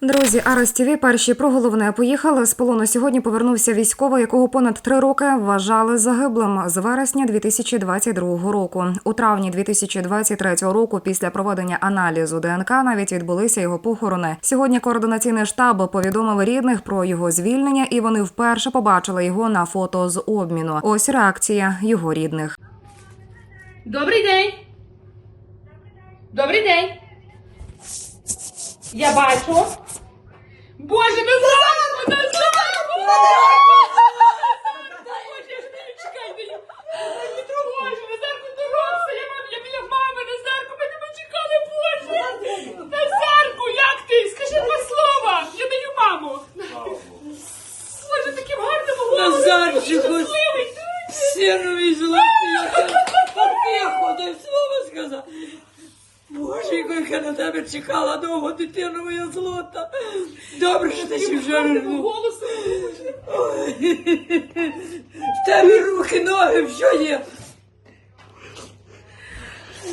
Друзі, Арес ТІВІ перші про головне поїхали. З полону сьогодні повернувся військовий, якого понад три роки вважали загиблим з вересня 2022 року. У травні 2023 року, після проведення аналізу ДНК, навіть відбулися його похорони. Сьогодні координаційний штаб повідомив рідних про його звільнення, і вони вперше побачили його на фото з обміну. Ось реакція його рідних. Добрий день. Добрий день. Я бачу. Боже, ми зараз мене Боже, я ж не чекайте. Не тривожу, Назарку дорогся. Я мам, я біля мами, Назарку, ми тебе чекали, Боже. Назарку, як ти? Скажи два слова. Я даю маму. Боже, таким гарним голосом. Назарчику. Сірові золотий, так тихо, дай слово сказав. Боже, як я на тебе чекала довго, дитина моя злота. Добре, що ти ще вже вернув. голосом. В тебе руки, ноги, все є.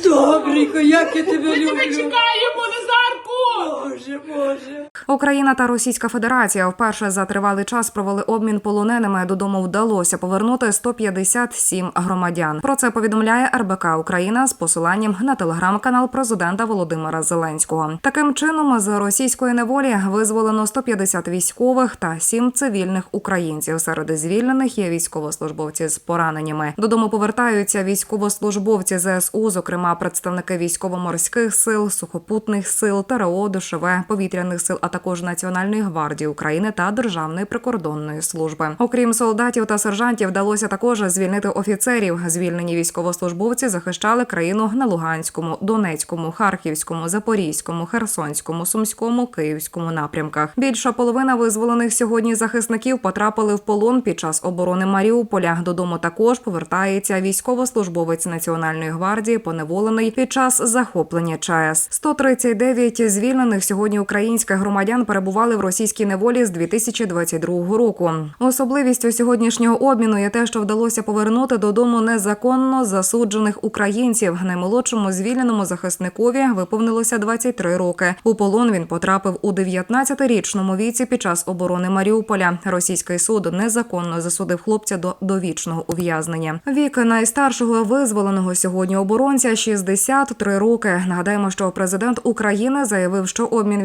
Добренько, як я тебе Ми тебе люблю. чекаємо, Назарку. Боже, Боже. Україна та Російська Федерація вперше за тривалий час провели обмін полоненими. Додому вдалося повернути 157 громадян. Про це повідомляє РБК Україна з посиланням на телеграм-канал президента Володимира Зеленського. Таким чином з російської неволі визволено 150 військових та 7 цивільних українців. Серед звільнених є військовослужбовці з пораненнями. Додому повертаються військовослужбовці ЗСУ, зокрема представники військово-морських сил, сухопутних сил, ТРО, ДШВ, повітряних сил, а також Національної гвардії України та Державної прикордонної служби. Окрім солдатів та сержантів, вдалося також звільнити офіцерів. Звільнені військовослужбовці захищали країну на Луганському, Донецькому, Харківському, Запорізькому, Херсонському, Сумському, Київському напрямках. Більша половина визволених сьогодні захисників потрапили в полон під час оборони Маріуполя. Додому також повертається військовослужбовець Національної гвардії, поневолений під час захоплення ЧАЕС. 139 звільнених сьогодні українських громадян перебували в російській неволі з 2022 року. Особливістю сьогоднішнього обміну є те, що вдалося повернути додому незаконно засуджених українців. Наймолодшому звільненому захисникові виповнилося 23 роки. У полон він потрапив у 19-річному віці під час оборони Маріуполя. Російський суд незаконно засудив хлопця до довічного ув'язнення. Вік найстаршого визволеного сьогодні оборонця 63 роки. Нагадаємо, що президент України заявив, що обмін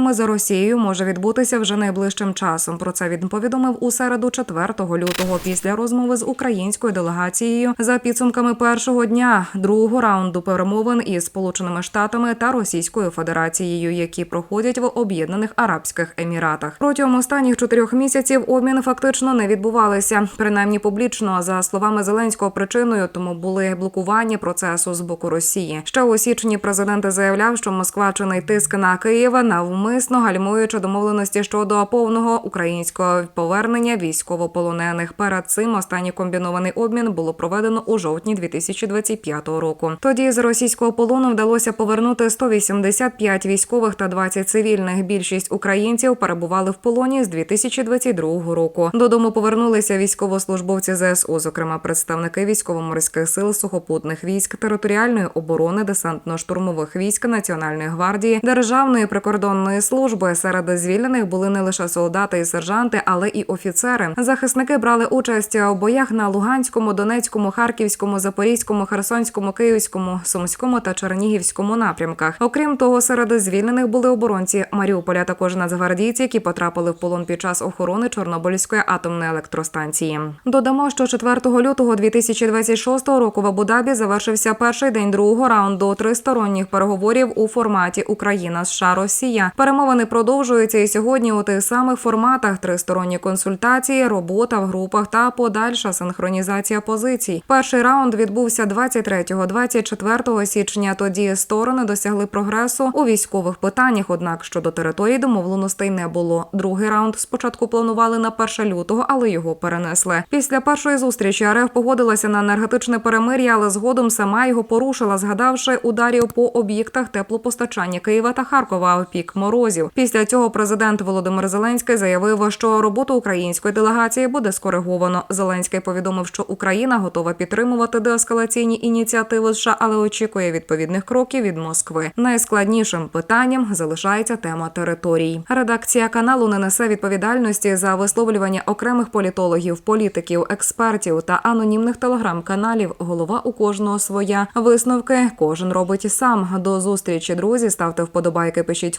військовополоненими за Росією може відбутися вже найближчим часом. Про це він повідомив у середу, 4 лютого, після розмови з українською делегацією за підсумками першого дня другого раунду перемовин із Сполученими Штатами та Російською Федерацією, які проходять в Об'єднаних Арабських Еміратах. Протягом останніх чотирьох місяців обмін фактично не відбувалися, принаймні публічно за словами Зеленського. Причиною тому були блокування процесу з боку Росії. Ще у січні президент заявляв, що Москва чинить тиск на Київ навмисно гальмуючи домовленості щодо повного українського повернення військовополонених. Перед цим останній комбінований обмін було проведено у жовтні 2025 року. Тоді з російського полону вдалося повернути 185 військових та 20 цивільних. Більшість українців перебували в полоні з 2022 року. Додому повернулися військовослужбовці ЗСУ, зокрема представники військово-морських сил, сухопутних військ, територіальної оборони, десантно-штурмових військ, Національної гвардії, Державної прикордонної служби. Серед звільнених були не лише солдати і сержанти, але і офіцери. Захисники брали участь у боях на Луганському, Донецькому, Харківському, Запорізькому, Херсонському, Київському, Сумському та Чернігівському напрямках. Окрім того, серед звільнених були оборонці Маріуполя, також нацгвардійці, які потрапили в полон під час охорони Чорнобильської атомної електростанції. Додамо, що 4 лютого 2026 року в Абу-Дабі завершився перший день другого раунду тристоронніх переговорів у форматі Україна США Росія. Перемовини продовжуються і сьогодні у тих самих форматах: тристоронні консультації, робота в групах та подальша синхронізація позицій. Перший раунд відбувся 23-24 січня. Тоді сторони досягли прогресу у військових питаннях. Однак щодо території домовленостей не було. Другий раунд спочатку планували на 1 лютого, але його перенесли. Після першої зустрічі РФ погодилася на енергетичне перемир'я, але згодом сама його порушила, згадавши ударів по об'єктах теплопостачання Києва та Харкова в пік морозів. Після цього президент Володимир Зеленський заявив, що роботу української делегації буде скориговано. Зеленський повідомив, що Україна готова підтримувати деескалаційні ініціативи США, але очікує відповідних кроків від Москви. Найскладнішим питанням залишається тема територій. Редакція каналу не несе відповідальності за висловлювання окремих політологів, політиків, експертів та анонімних телеграм-каналів. Голова у кожного своя. Висновки кожен робить сам. До зустрічі, друзі. Ставте вподобайки, пишіть